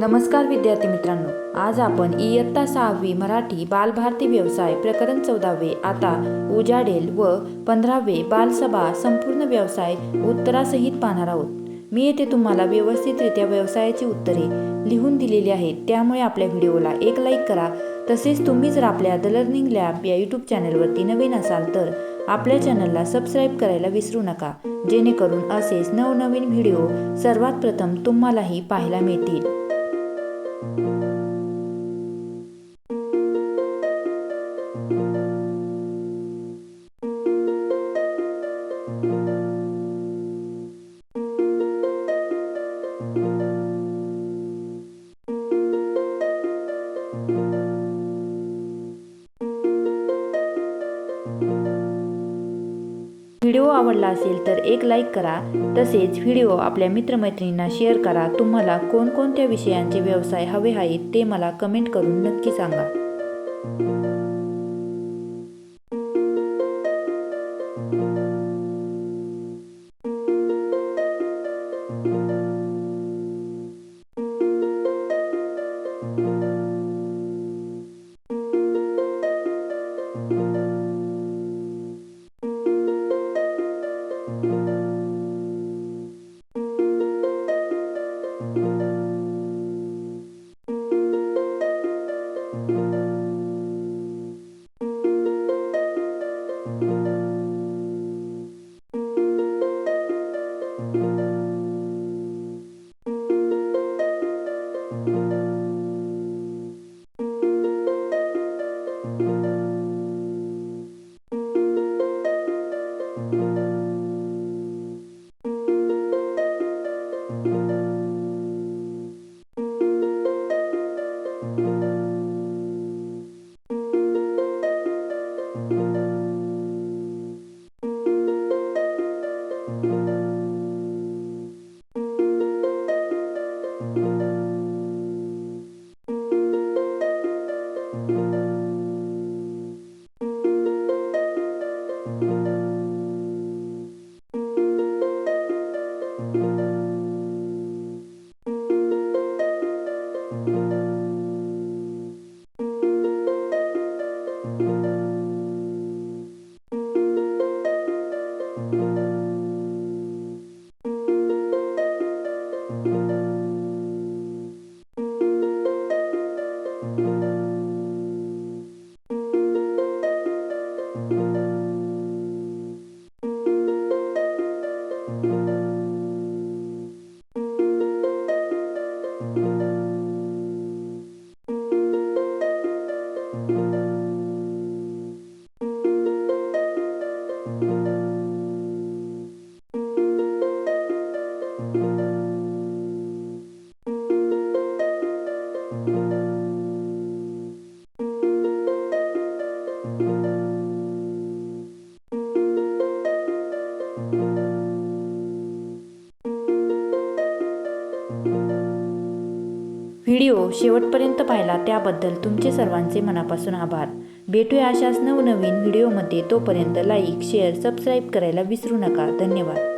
नमस्कार विद्यार्थी मित्रांनो आज आपण इयत्ता सहावी मराठी बालभारती व्यवसाय प्रकरण चौदावे आता उजाडेल व पंधरावे बालसभा संपूर्ण व्यवसाय उत्तरासहित पाहणार आहोत. मी येथे तुम्हाला व्यवस्थितरित्या व्यवसायाची उत्तरे लिहून दिलेली आहेत. त्यामुळे आपल्या व्हिडिओला एक लाईक करा. तसेच तुम्ही जर आपल्या द लर्निंग लॅब या यूट्यूब चॅनलवरती नवीन असाल तर आपल्या चॅनलला सबस्क्राईब करायला विसरू नका. जेणेकरून असेच नवनवीन व्हिडिओ सर्वात प्रथम तुम्हालाही पाहायला मिळतील. व्हिडिओ आवडला असेल तर एक लाईक करा. तसेच व्हिडिओ आपल्या मित्रमैत्रिणींना शेअर करा. तुम्हाला कोणकोणत्या विषयांचे व्यवसाय हवे आहेत ते मला कमेंट करून नक्की सांगा. व्हिडिओ शेवटपर्यंत पाहिला त्याबद्दल तुमचे सर्वांचे मनापासून आभार. भेटूया अशाच नवनवीन व्हिडिओमध्ये तोपर्यंत लाईक शेअर सबस्क्राईब करायला विसरू नका. धन्यवाद.